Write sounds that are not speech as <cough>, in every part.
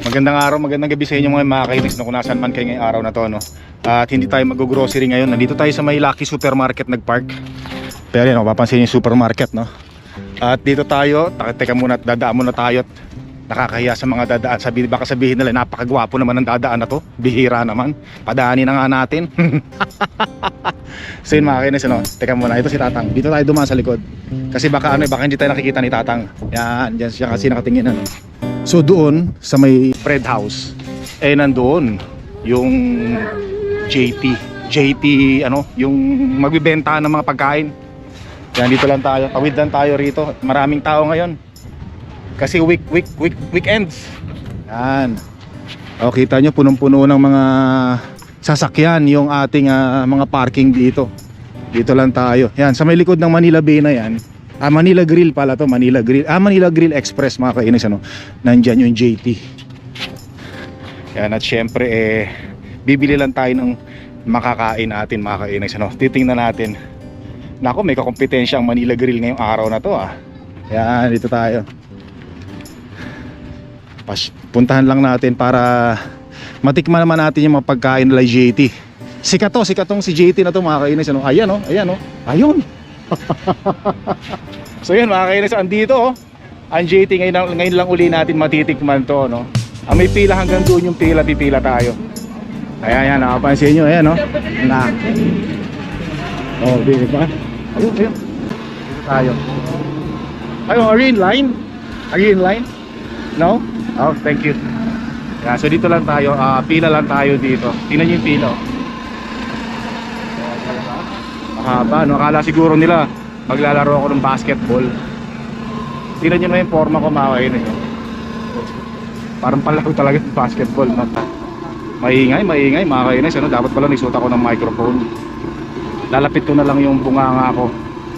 Magandang araw, magandang gabi sa inyo mga mga kainis no, kung nasaan man kayo ngayong araw na to no. At hindi tayo mag-grocery ngayon. Nandito tayo sa may Lucky Supermarket nagpark. Pero yan, oh, papansin yung supermarket no. At dito tayo, teka muna, dadaan muna tayo at nakakahiya sa mga dadaan. Sabi, baka sabihin nila, napakagwapo naman ng dadaan na to. Bihira naman. Padaanin na nga natin. <laughs> so yun mga kainis, ano? teka muna, ito si Tatang. Dito tayo dumaan sa likod. Kasi baka ano, baka hindi tayo nakikita ni Tatang. Yan, dyan siya kasi nakatingin ano. So doon sa may bread house, eh nandoon yung JT. JT ano, yung magbibenta ng mga pagkain. Yan dito lang tayo, tawid lang tayo rito. Maraming tao ngayon. Kasi week week week weekends. Yan. O kita nyo punong-puno ng mga sasakyan yung ating ah, mga parking dito. Dito lang tayo. Yan, sa may likod ng Manila Bay na yan. Ah, Manila Grill pala to, Manila Grill. Ah, Manila Grill Express mga kainis ano. Nandyan yung JT. Yan at syempre eh bibili lang tayo ng makakain natin mga kainis ano. Titingnan natin. Nako, may kakompetensya ang Manila Grill ngayong araw na to ah. Yan, dito tayo. Pas, puntahan lang natin para matikman naman natin yung mga pagkain nila JT. Sikat to, sikat tong si JT na to mga kainis ano. Ayan oh, ayan oh. Ayun. <laughs> so yun mga kainis, andito oh. Ang JT ngayon, ngayon lang uli natin matitikman to no. Ang may pila hanggang doon yung pila, pipila tayo. Ayan, ayan, nakapansin nyo, ayan no. Na. Oh, di ba? Ayun, ayun. Dito tayo. Ayun, are you in line? Are you in line? No? Oh, thank you. Yeah, so dito lang tayo, ah, pila lang tayo dito. Tingnan niyo yung pila. oh. Mahaba, no? Akala siguro nila maglalaro ako ng basketball. Tingnan niyo na yung forma ko mga kainis. Parang palaro talaga ng basketball. No? Maingay, maingay mga kainis. Ano? Dapat pala nagsuot ako ng microphone. Lalapit ko na lang yung bunganga ko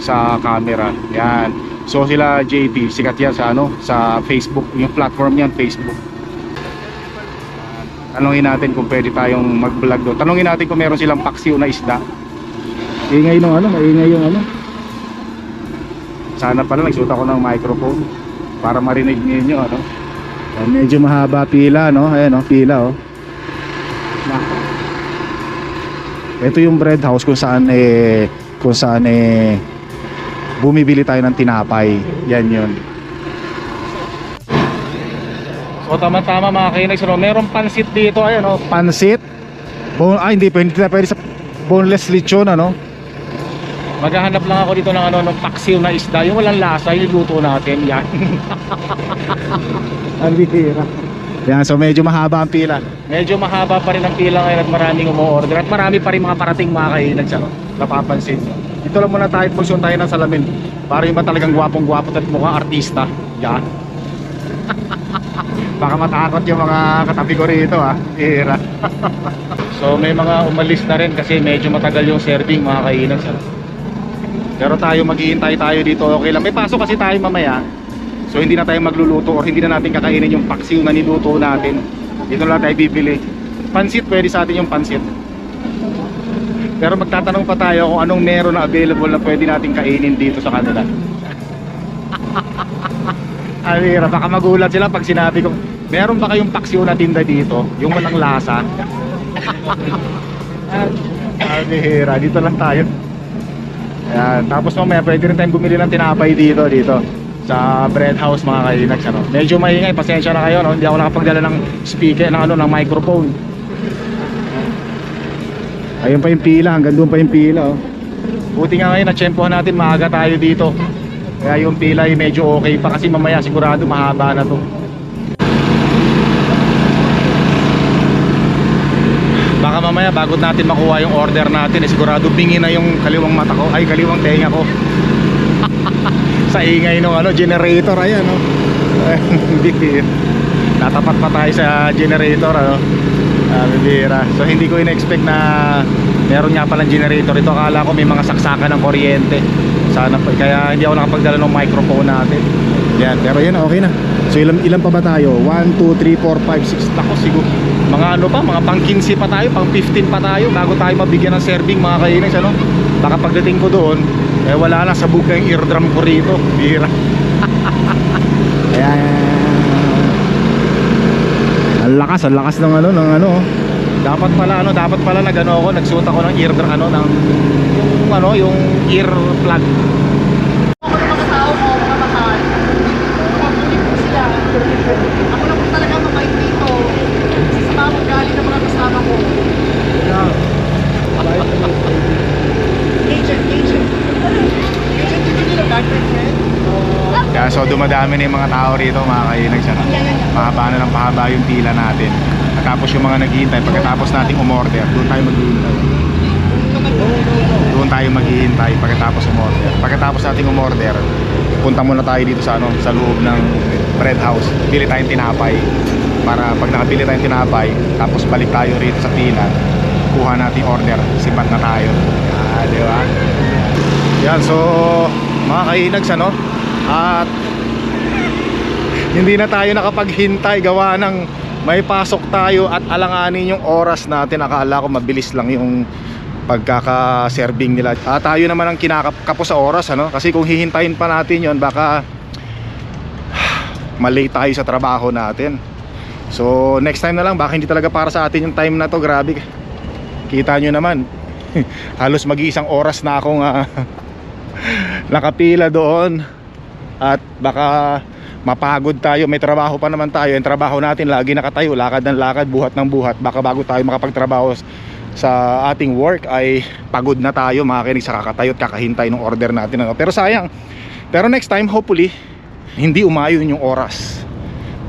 sa camera. Yan. So sila JT, sikat yan sa ano, sa Facebook, yung platform niyan, Facebook. Tanungin natin kung pwede tayong mag-vlog doon. Tanungin natin kung meron silang paksiw na isda. Ingay nung ano, maingay yung ano. Sana pala nagsuot ako ng microphone para marinig ninyo ano. Ayan, medyo mahaba pila no. Ayan oh, pila oh. Nako. Ito yung bread house kung saan eh kung saan eh bumibili tayo ng tinapay. Yan yun. So tama-tama mga kainex, no? meron pansit dito, ayan oh, pansit. Bone, ah, hindi pwede, pwede sa boneless lechon ano. Maghahanap lang ako dito ng ano ng paksiw na isda, yung walang lasa, yung luto natin, yan. <laughs> Ang bihira. Yan, so medyo mahaba ang pila. Medyo mahaba pa rin ang pila ngayon at maraming umu-order at marami pa rin mga parating mga kainan siya, napapansin. Dito lang muna tayo, pagsun tayo ng salamin. Para yung ba talagang gwapong-gwapo at mukhang artista. Yan. <laughs> Baka matakot yung mga katabi ko rito ah. Hira. <laughs> so may mga umalis na rin kasi medyo matagal yung serving mga kainan siya. Pero tayo maghihintay tayo dito okay lang. May pasok kasi tayo mamaya. So hindi na tayo magluluto or hindi na natin kakainin yung paksiw na niluto natin. Dito lang tayo bibili. Pansit, pwede sa atin yung pansit. Pero magtatanong pa tayo kung anong meron na available na pwede natin kainin dito sa kanila. <laughs> Alira, baka magulat sila pag sinabi ko, meron ba kayong paksiw na tinda dito? Yung walang lasa? <laughs> Alira, dito lang tayo. Ayan, tapos mamaya pwede rin tayong bumili ng tinapay dito, dito sa bread house mga kainags ano. Medyo maingay, pasensya na kayo no. Hindi ako nakapagdala ng speaker ng ano ng microphone. Ayun pa yung pila, hanggang doon pa yung pila oh. Buti nga ngayon natsyempohan natin maaga tayo dito. Kaya yung pila ay medyo okay pa kasi mamaya sigurado mahaba na to. Baka mamaya bago natin makuha yung order natin eh, sigurado bingi na yung kaliwang mata ko ay kaliwang tenga ko. <laughs> sa ingay ng ano generator ayan no. <laughs> Bihira. Natapat pa tayo sa generator ano. Ah, bibira. So hindi ko in-expect na meron nga palang generator ito. Akala ko may mga saksakan ng kuryente. Sana kaya hindi ako nakapagdala ng microphone natin. Yan, pero yan okay na. So ilan ilan pa ba tayo? 1 2 3 4 5 6 Tako siguro mga ano pa, mga pang 15 pa tayo, pang 15 pa tayo bago tayo mabigyan ng serving mga kainis ano. Baka pagdating ko doon, eh wala na sabog na yung eardrum ko rito. Bira. <laughs> Ayan. lakas, ang lakas ng ano, ng ano. Dapat pala ano, dapat pala nagano ako, nagsuot ako ng ear ano ng yung ano, yung ear plug. Ako ng mga tao mo, mga mahal. Papulit ko sila. Ako lang po talaga mabait dito. Sa mga galing ng mga kasama ko. Agent, agent. Agent, hindi nila girlfriend, friend? Kaya so dumadami na yung mga tao rito, mga kainags ano. Mahaba na ng pahaba yung pila natin. At tapos yung mga naghihintay, pagkatapos nating umorder, doon tayo maghihintay. Doon tayo maghihintay pagkatapos umorder. Pagkatapos nating umorder, punta muna tayo dito sa ano, sa loob ng bread house. Bili tayong tinapay. Para pag nakabili tayong tinapay, tapos balik tayo rito sa pila, kuha natin order, sipat na tayo. Ah, di ba? Yan, so mga kainags ano, at hindi na tayo nakapaghintay gawa ng may pasok tayo at alanganin yung oras natin. Akala ko mabilis lang yung pagkaka-serving nila. At tayo naman ang kinakapos sa oras ano, kasi kung hihintayin pa natin yon baka <sighs> malate tayo sa trabaho natin. So next time na lang, baka hindi talaga para sa atin yung time na to, grabe. Kita nyo naman, <laughs> halos mag-iisang oras na akong ah, <laughs> nakapila doon at baka mapagod tayo may trabaho pa naman tayo. Yung trabaho natin lagi nakatayo. Lakad ng lakad buhat ng buhat. Baka bago tayo makapagtrabaho sa ating work ay pagod na tayo makikinig sa kakatayo at kakahintay ng order natin ano. pero sayang. Pero next time hopefully hindi umayon yung oras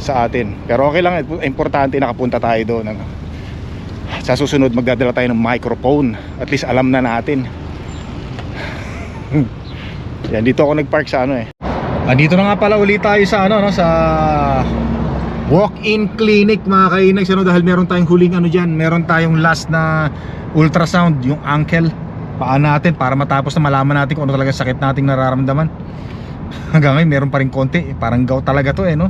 sa atin. Pero okay lang importante nakapunta tayo doon ano. sa susunod magdadala tayo ng microphone. At least alam na natin. <laughs> Yan, dito ako nagpark sa ano eh. Andito na nga pala ulit tayo sa ano no sa walk-in clinic mga kainags ano dahil meron tayong huling ano diyan, meron tayong last na ultrasound yung ankle paa natin para matapos na malaman natin kung ano talaga sakit nating nararamdaman. <laughs> Hanggang ngayon meron pa rin konti, parang gout talaga to eh no.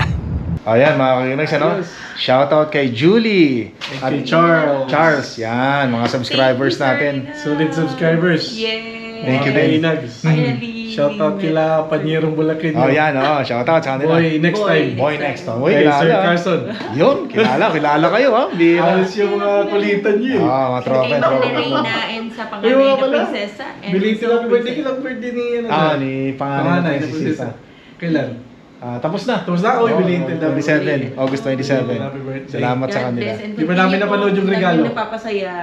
<laughs> Ayan mga kainags ano. Shoutout kay Julie At kay Charles. Charles, yan mga subscribers natin. Solid subscribers. Yay! Thank you, Ben. Finally. Shout out kila Panyerong Bulakin. Oh, yan, oh. Shoutout sa kanila. Boy, next Boy. time. Boy next time. Boy, Kay kilala. Sir. Carson. Yun, kilala, kilala kayo, ha? Bira. Alis yung mga kulitan niyo eh. Ah, mga tropa, Kay tropa. Magdalena and sa Ay, panganay mga na pala. prinsesa. and Belated sa happy birthday. prinsesa. Kailang birthday ni ano? Ah, ni Panganay ni na si prinsesa. Sisa. Kailan? Ah, tapos na. Tapos na? Oy, Oo, belated happy 27. birthday. August 27. Happy birthday. Salamat sa kanila. Di ba namin napanood yung regalo? laging napapasaya.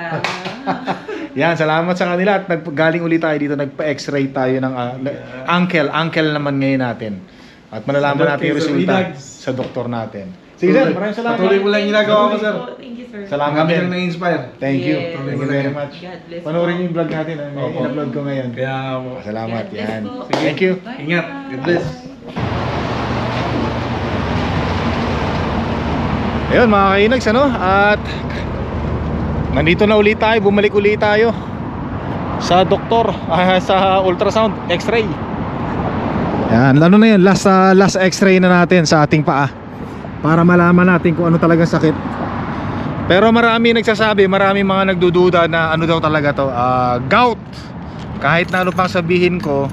<laughs> Yan, salamat sa kanila at nag galing ulit tayo dito, nagpa-x-ray tayo ng ah, na- ankle, ankle naman ngayon natin. At malalaman Sa natin yung Dr. resulta sa doktor natin. Sige sir, maraming salamat. Patuloy mo lang yung ginagawa ko, sir. Thank you, sir. Salamat Kami din. lang na-inspire. Thank you. Yes. Thank you very much. God bless Panoorin niyo yung vlog natin. May Opo. in-upload ko ngayon. Kaya, Salamat. God bless Yan. po. Thank you. Bye. ingat. God bless. Ayun mga kainags ano? At Nandito na ulit tayo Bumalik ulit tayo Sa doktor <laughs> ah, Sa ultrasound X-ray. Yan Ano na yun? Last, ah, last x-ray na natin sa ating paa Para malaman natin kung ano talaga sakit. Pero marami nagsasabi Marami mga nagdududa na ano daw talaga to ah, Gout. Kahit na ano pang sabihin ko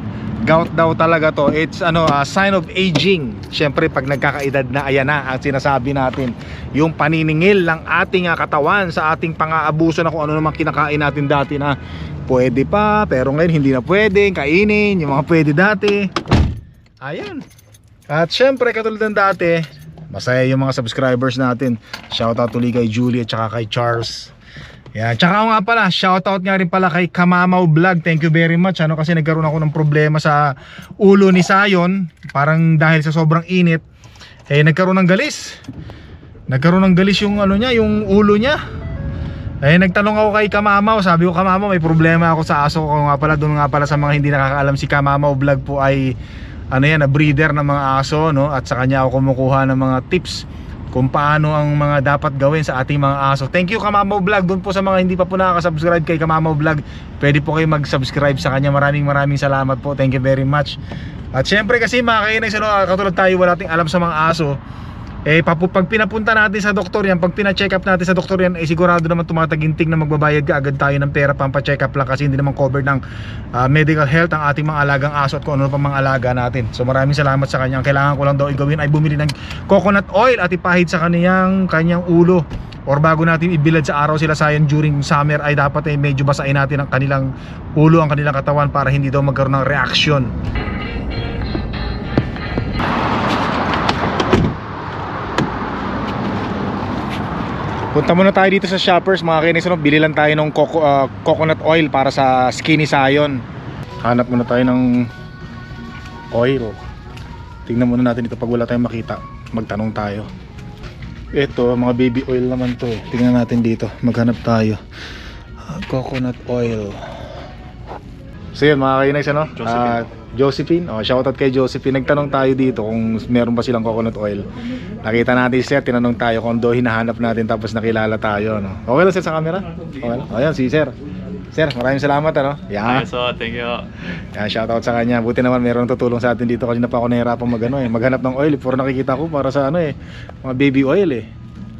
gout daw talaga to. It's ano a sign of aging. Syempre pag nagkakaedad na ayan na ang sinasabi natin. Yung paniningil ng ating ah, katawan sa ating pang-aabuso na kung ano naman kinakain natin dati na pwede pa pero ngayon hindi na pwede kainin yung mga pwede dati. Ayan. At syempre katulad ng dati masaya yung mga subscribers natin. Shoutout tuloy kay Julie at saka kay Charles yan, tsaka nga pala, shoutout nga rin pala kay Kamamaw Vlog. Thank you very much. Ano kasi nagkaroon ako ng problema sa ulo ni Sayon, parang dahil sa sobrang init, eh nagkaroon ng galis. Nagkaroon ng galis yung ano niya, yung ulo niya. Eh nagtanong ako kay Kamamaw, sabi ko Kamamaw, may problema ako sa aso ko nga pala doon nga pala sa mga hindi nakakaalam si Kamamaw Vlog po ay ano yan, na breeder ng mga aso, no? At sa kanya ako kumukuha ng mga tips kung paano ang mga dapat gawin sa ating mga aso. Thank you Kamamaw Vlog. Doon po sa mga hindi pa po nakaka-subscribe kay Kamamaw Vlog, pwede po kayo mag-subscribe sa kanya. Maraming maraming salamat po. Thank you very much. At syempre kasi mga kainis, ano, katulad tayo wala ting alam sa mga aso. Eh papu, pag pinapunta natin sa doktor yan, pag pina-check up natin sa doktor yan, eh sigurado naman tumataginting na magbabayad ka agad tayo ng pera pampa-check up lang kasi hindi naman covered ng ah, medical health ang ating mga alagang aso at kung ano pa mga alaga natin. So maraming salamat sa kanya. Ang kailangan ko lang daw igawin ay bumili ng coconut oil at ipahid sa kaniyang kanyang ulo or bago natin ibilad sa araw sila sayan during summer ay dapat ay medyo basahin natin ang kanilang ulo, ang kanilang katawan para hindi daw magkaroon ng reaction. Punta muna tayo dito sa shoppers mga kainis ano, bili lang tayo ng coco, ah, coconut oil para sa skinny sayon. Hanap muna tayo ng oil. Tingnan muna natin dito pag wala tayong makita. Magtanong tayo. Ito, mga baby oil naman to eh. Tingnan natin dito. Maghanap tayo. Ah, coconut oil. So yun mga kainis ano? Josephine. Ah, Josephine. Oh, shoutout kay Josephine. Nagtanong tayo dito kung meron ba silang coconut oil. Nakita natin si Sir, tinanong tayo kung do hinahanap natin tapos nakilala tayo. No? Okay lang Sir sa camera? Okay lang? Ayan, si Sir. Sir, maraming salamat ano. Yan. so thank you. Yan, shoutout sa kanya. Buti naman meron tutulong sa atin dito kasi na pa ako nahirapan magano eh. Maghanap ng oil. Puro nakikita ko para sa ano eh, mga baby oil eh.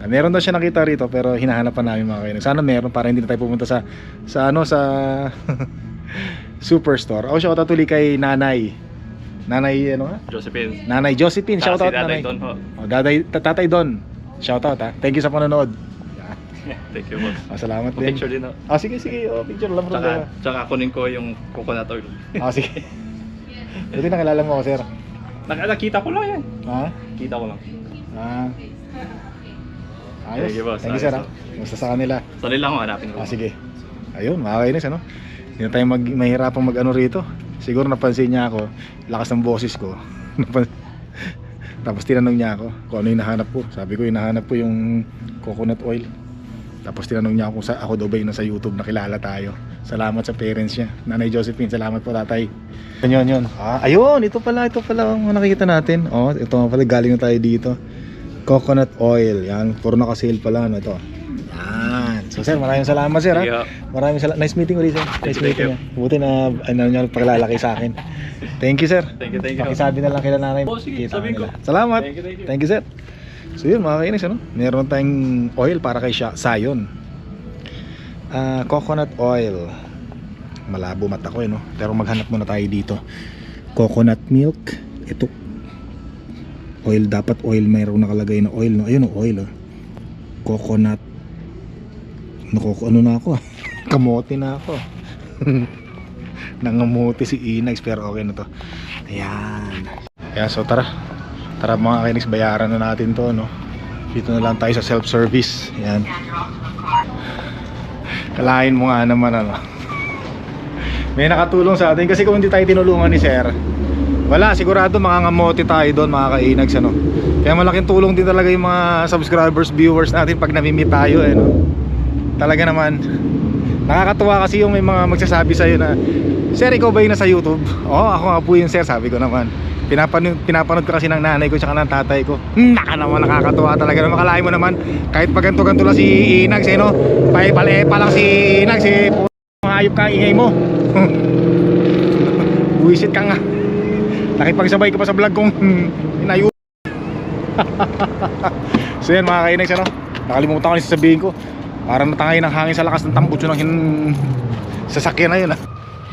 Ah, Meron daw siya nakita rito pero hinahanap pa namin mga kainis. Sana meron para hindi na tayo pumunta sa sa ano sa <laughs> superstore. Oh, shoutout ulit kay Nanay. Nanay ano nga? Josephine. Nanay Josephine, Saka shoutout si Nanay. Don ho. Oh, daday, tatay Don. Shoutout ha. Thank you sa panonood. <laughs> Thank you boss. Oh, salamat din. Picture din ho. Ah, sige, sige. Oh, picture lang bro. Tsaka, tsaka kunin ko yung coconut oil. Ah, sige. Buti nakilala mo ako, sir. Nak- Nakita ko lang yan. Ha? Kita ko lang. Ah. Ayos. Thank you, boss. Thank you, sir. Ayos, Ha? Basta sa kanila. Sorry lang ho, hanapin ko. Ah, sige. Ayun, makakainis, ano? Hindi na tayo mag, mahirapang mag-ano rito. Siguro napansin niya ako, lakas ng boses ko. <laughs> Tapos tinanong niya ako kung ano yung hinahanap ko. Sabi ko, hinahanap ko yung coconut oil. Tapos tinanong niya ako kung sa, ako daw ba yun nasa YouTube nakilala tayo. Salamat sa parents niya. Nanay Josephine, salamat po tatay. Yun, yun. Ah, ayun, ito pala, ito pala ang nakikita natin. Oh, ito pala, galing na tayo dito. Coconut oil. Yan, puro naka-sale pala. Ano ito? So sir, maraming salamat sir. ha? Maraming salamat. Nice meeting ulit sir. Nice thank meeting. you. Buti na ano niyo paglalaki sa akin. Thank you sir. Thank you, thank you. Pakisabi na lang kila nanay. Oh, sige, sabihin ko. Salamat. Thank you, thank you. Thank you sir. So yun mga kainis ano? Meron tayong oil para kay Sha- Sayon. Ah, coconut oil. Malabo mata ko eh no. Pero maghanap muna tayo dito. Coconut milk. Ito. Oil dapat oil mayroong nakalagay na oil no. Ayun oh, oil oh. Coconut. Naku, ano na ako ah. <laughs> Kamote na ako. <laughs> Nangamote si Inax pero okay na to. Ayan. Kaya so tara. Tara mga kainis, bayaran na natin to no. Dito na lang tayo sa self-service. Ayan. Kalahin mo nga naman ano. May nakatulong sa atin kasi kung hindi tayo tinulungan ni Sir, wala, sigurado mangangamote tayo doon mga kainags ano. Kaya malaking tulong din talaga yung mga subscribers, viewers natin pag namimit tayo eh no. Talaga naman. Nakakatuwa kasi yung may mga magsasabi sa'yo na Sir, ikaw ba yung nasa YouTube? Oo, ako nga po yun sir, sabi ko naman. Pinapanood, pinapanood ko kasi ng nanay ko tsaka ng tatay ko. Naka naman, nakakatuwa talaga naman. Makalain mo naman, kahit pag ganito-ganito lang si Inags eh no? Paipalepa lang si Inags eh mga ayop ka, ingay mo. <laughs> Buwisit ka nga. Nakipagsabay ka pa sa vlog kong <laughs> inayo <laughs> So yan mga kainags ano Nakalimutan ko na sasabihin ko Parang natangay ng hangin sa lakas ng tambutso ng hin... sasakyan na yun ah.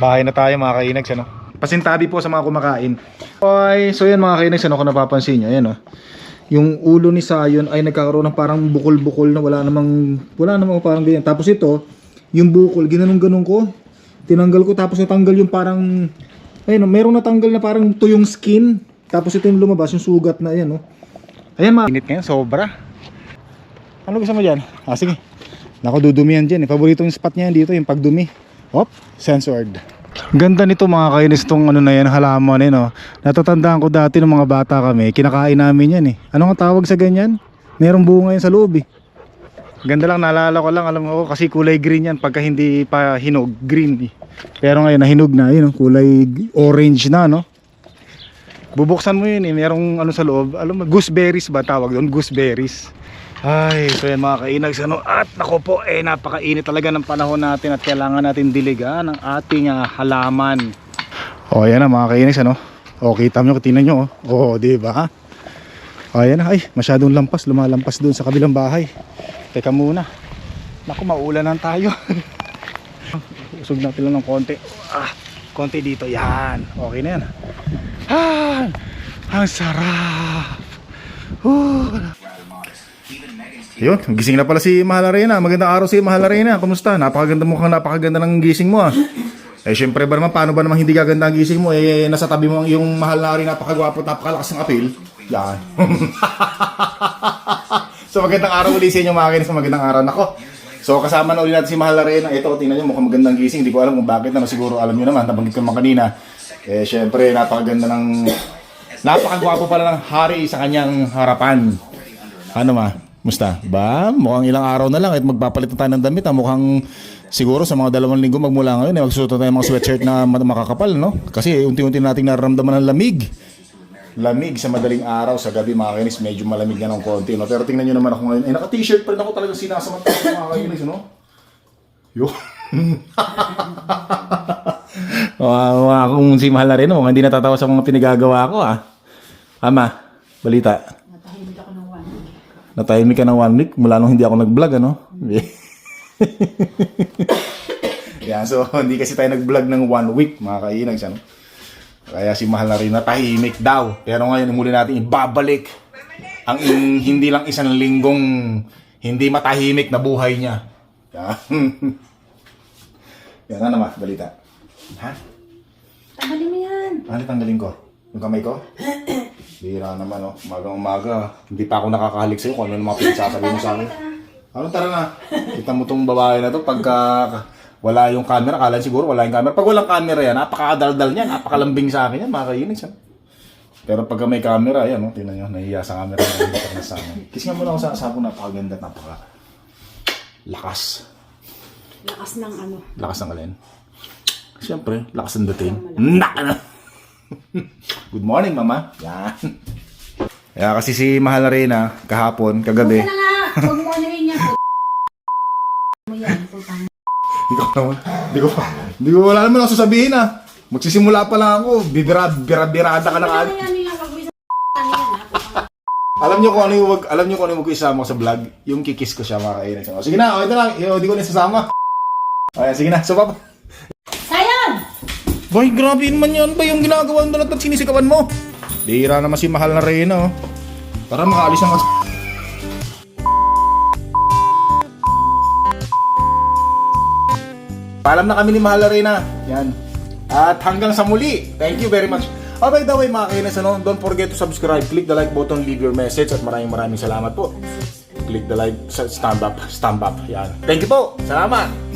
Bahay na tayo mga kainags ano. Pasintabi po sa mga kumakain. Okay, so yan mga kainags ano kung napapansin nyo. Ayan oh. Yung ulo ni Sayon ay nagkakaroon ng parang bukol-bukol na wala namang wala namang parang ganyan. Tapos ito, yung bukol, ginanong-ganong ko. Tinanggal ko tapos natanggal yung parang ayun oh, merong natanggal na parang tuyong skin. Tapos ito yung lumabas, yung sugat na ayan oh. Ayan mga init ngayon, sobra. Ano gusto mo dyan? Ah, sige. Naku, dudumi yan dyan. Eh. Paboritong spot niya dito, yung pagdumi. Hop, censored. Ganda nito mga kainis tong ano na yan, halaman eh, no? Natatandaan ko dati ng mga bata kami, kinakain namin yan eh. Ano nga tawag sa ganyan? Merong bunga yan sa loob eh. Ganda lang, naalala ko lang, alam mo kasi kulay green yan pagka hindi pa hinog, green eh. Pero ngayon nahinog na, yun, kulay orange na, no? Bubuksan mo yun eh, merong ano sa loob, alam mo, gooseberries ba tawag doon? Gooseberries. Ay, so yan mga kainags ano, at nako po eh napakainit talaga ng panahon natin at kailangan natin diligan ang ating ah, halaman. O yan na mga kainags ano. O kita nyo, tingnan nyo. O, di ba? Ayan na, ay, masyadong lampas, lumalampas doon sa kabilang bahay. Teka muna. Naku, maulanan tayo. <laughs> Usog natin lang ng konti. Ah, konti dito. Yan. Okay na yan. Ah, ang sarap. Uh. Yun, gising na pala si Mahal Arena. Magandang araw si Mahal Arena. Kumusta? Napakaganda mo kang napakaganda ng gising mo ah. Eh syempre ba naman, paano ba naman hindi gaganda ang gising mo? Eh nasa tabi mo ang yung Mahal na Arena, napakagwapo napakalakas ng appeal. Yan. <laughs> so magandang araw ulit sa inyo mga kinis. Magandang araw. Nako. So kasama na ulit natin si Mahal Arena. Ito, tingnan nyo, mukhang magandang gising. Hindi ko alam kung bakit. Ano, siguro alam nyo naman, nabanggit ko naman kanina. Eh syempre, napakaganda ng... Napakagwapo pala ng hari sa kanyang harapan. Ano ma? Musta? Ba? Mukhang ilang araw na lang at magpapalit na tayo ng damit. Ha? Mukhang siguro sa mga dalawang linggo magmula ngayon eh, magsusuot na tayo mga sweatshirt na ma- makakapal. No? Kasi unti-unti nating nararamdaman ng lamig. Lamig sa madaling araw, sa gabi mga kainis, medyo malamig na ng konti. No? Pero tingnan nyo naman ako ngayon. Eh, naka-t-shirt pa rin ako talagang sinasamantala mga kainis. No? Yo. Wow, <laughs> kung si Mahal na rin, mukhang hindi natatawa sa mga pinagagawa ko ah. Ama, balita. Natahimik ako ng one week. Natahimik ka ng one week mula nung hindi ako nag-vlog, ano? <laughs> yeah, so <laughs> hindi kasi tayo nag-vlog ng one week, mga kainags, ano? Kaya si Mahal na rin natahimik daw. Pero ngayon, muli natin ibabalik ang in- hindi lang isang linggong hindi matahimik na buhay niya. <laughs> Yan. Yan, ano ma, balita? Ha? Tanggalin mo yan. Ano tanggalin ko? Yung kamay ko? <coughs> Bira naman, oh. Umagang umaga. Hindi pa ako nakakahalik sa'yo kung ano yung mga pinagsasabi mo sa akin. Ano tara na? Kita mo tong babae na to pagka wala yung camera, kala siguro wala yung camera. Pag walang camera yan, napakadaldal niya, napakalambing sa akin yan, mga kainis yan. Pero pagka may camera, yan, oh, tingnan nyo, nahiya sa camera. Hindi ka na sa akin. Kiss nga muna ako sa asawa ko, napakaganda napaka lakas. Lakas ng ano. Lakas ng alin? Siyempre, lakas ng dating. Naka na! <laughs> Good morning, mama. Yan. Kaya kasi si Mahal Arena, kahapon, kagabi, Huwag ka na nga. Huwag mo <laughs> ano yun yan. mo yan. Putang. Hindi ko naman, hindi ko, hindi ko wala naman ako sasabihin ah. Magsisimula pa lang ako, bibira, bira, birada ka na Ano yan ano yan. Putang. Alam niyo kung ano yung wag, alam niyo kung ano yung mag-isama ko sa vlog, yung kikis ko siya mga kainan. So, sige na, okay na lang, Yo, di ko na sasama. Okay, sige na, so papa. Boy, grabe naman yan ba yung ginagawa mo at sinisikawan mo? Bira naman si Mahal na Reyna, oh. Para makaalis ang... Paalam na kami ni Mahal na. Yan. At hanggang sa muli. Thank you very much. Oh, by the way, mga kainas, ano, don't forget to subscribe. Click the like button, leave your message, at maraming maraming salamat po. Click the like, stand up, stand up. Yan. Thank you po. Salamat.